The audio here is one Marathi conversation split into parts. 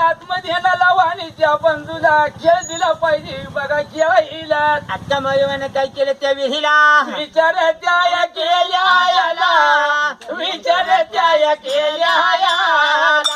आतमध्ये ह्याला लावा आणि त्या बंधूला खेळ दिला पाहिजे. बघा खेळा हिला आता मयुराने काय केलं त्या विहिरीला विचारत्या या केल्या याला. विचारत्या या केल्या याला.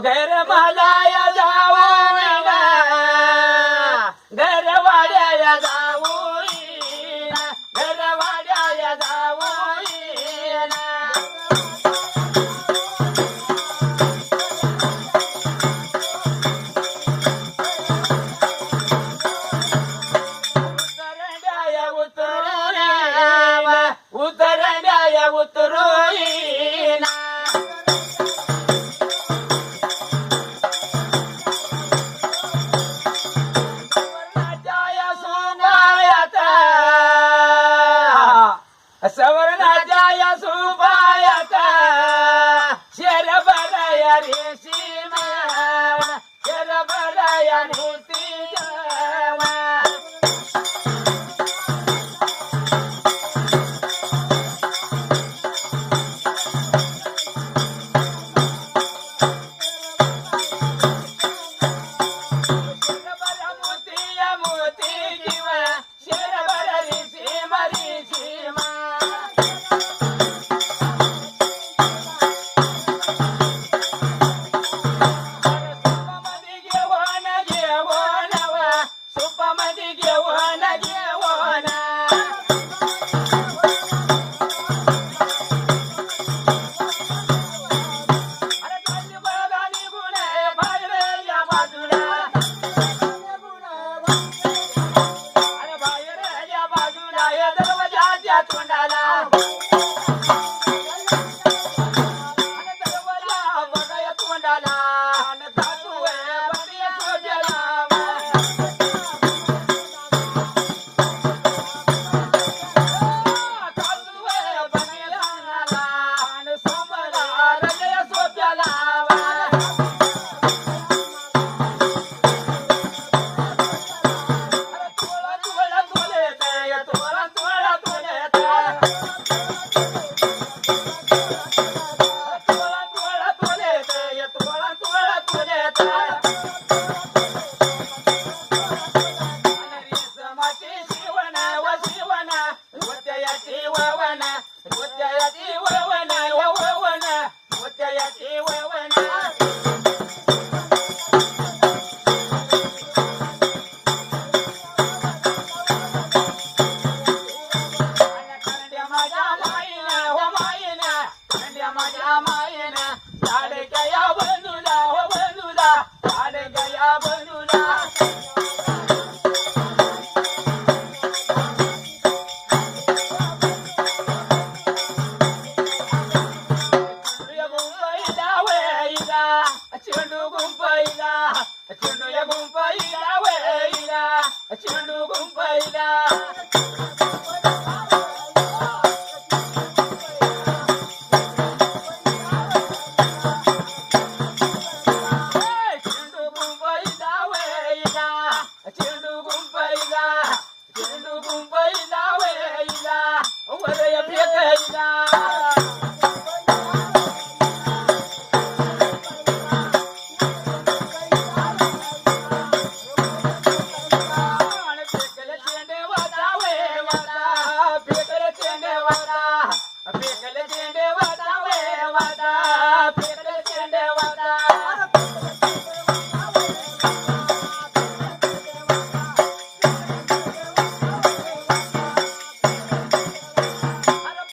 ઘેર માલ सवर्णाच्या या सुबायाचा शेर बराया रेशी शेर wawana చెడు గుంపైలా చెడు గుంపైలా వేయిలా చెడు గుంపైలా